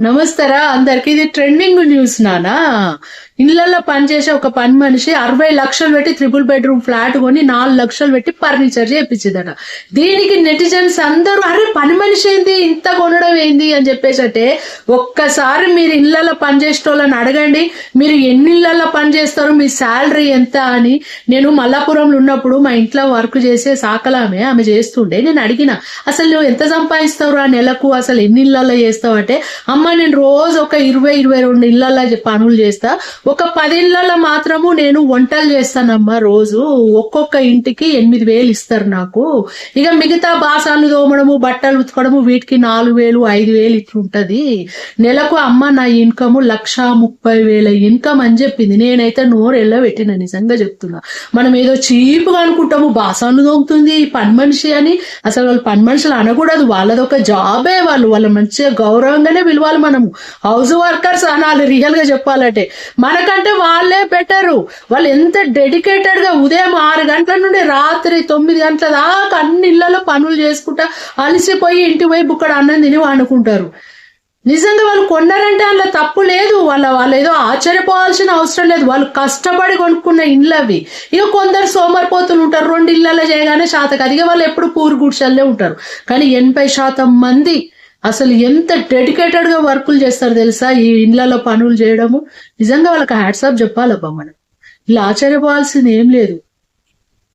నమస్తారా అందరికి ఇది trending news నానా. ఇళ్ళలో పనిచేసే ఒక పని మనిషి అరవై లక్షలు పెట్టి త్రిపుల్ బెడ్రూమ్ ఫ్లాట్ కొని నాలుగు లక్షలు పెట్టి ఫర్నిచర్ చేయించిందట దీనికి నెటిజన్స్ అందరూ అరే పని మనిషి ఏంది? ఇంత కొనడం ఏంది అని చెప్పేసి అంటే ఒక్కసారి మీరు ఇళ్ళలో పనిచేసే వాళ్ళని అడగండి మీరు ఎన్ని ఇళ్ళల్లో పనిచేస్తారు మీ శాలరీ ఎంత అని. నేను మల్లాపురంలో ఉన్నప్పుడు మా ఇంట్లో వర్క్ చేసే సాకలామే ఆమె చేస్తుండే నేను అడిగిన అసలు నువ్వు ఎంత సంపాదిస్తావు ఆ నెలకు? అసలు ఎన్ని ఇళ్ళల్లో చేస్తావు? అంటే అమ్మ నేను రోజు ఒక ఇరవై ఇరవై రెండు ఇళ్ళల్లో పనులు చేస్తా. ఒక పది ఇళ్ళల్లో మాత్రము నేను వంటలు చేస్తానమ్మా రోజు. ఒక్కొక్క ఇంటికి ఎనిమిది వేలు ఇస్తారు నాకు. ఇక మిగతా బాసాలు తోమడము బట్టలు ఉతకడము వీటికి నాలుగు వేలు ఐదు వేలు ఇట్లుంటది. నెలకు అమ్మ నా ఇన్కమ్ లక్ష ముప్పై వేల ఇన్కమ్ అని చెప్పింది. నేనైతే నోరెళ్ళ పెట్టిన నిజంగా చెప్తున్నా. మనం ఏదో చీప్గా అనుకుంటాము బాసాను దొంగతుంది ఈ పని మనిషి అని. అసలు వాళ్ళు పని మనుషులు అనకూడదు. వాళ్ళది ఒక జాబే వాళ్ళు. వాళ్ళ మంచిగా గౌరవంగానే పిలవాలి మనము. హౌస్ వర్కర్స్ అనాలి రియల్గా చెప్పాలంటే. మనకంటే వాళ్ళే బెటరు. వాళ్ళు ఎంత డెడికేటెడ్గా ఉదయం ఆరు గంటల నుండి రాత్రి తొమ్మిది గంటల దాకా అన్ని ఇళ్ళలో పనులు చేసుకుంటా అలసిపోయి ఇంటి వైపు ఇక్కడ అన్నం తిని అనుకుంటారు. నిజంగా వాళ్ళు కొన్నారంటే అందులో తప్పు లేదు. వాళ్ళ వాళ్ళు ఏదో ఆశ్చర్యపోవాల్సిన అవసరం లేదు. వాళ్ళు కష్టపడి కొనుక్కున్న ఇండ్లు అవి. ఇక కొందరు సోమరిపోతులు ఉంటారు. రెండు ఇళ్ళల్లో చేయగానే శాతకు. అదిగే వాళ్ళు ఎప్పుడు పూరు గుడిసెల్లే ఉంటారు. కానీ ఎనభై శాతం మంది అసలు ఎంత డెడికేటెడ్గా వర్కులు చేస్తారు తెలుసా? ఈ ఇండ్లలో పనులు చేయడము. నిజంగా వాళ్ళకి హ్యాట్సాప్ చెప్పాలబ్బా మనం. ఇలా ఆశ్చర్యపోవాల్సింది ఏం లేదు.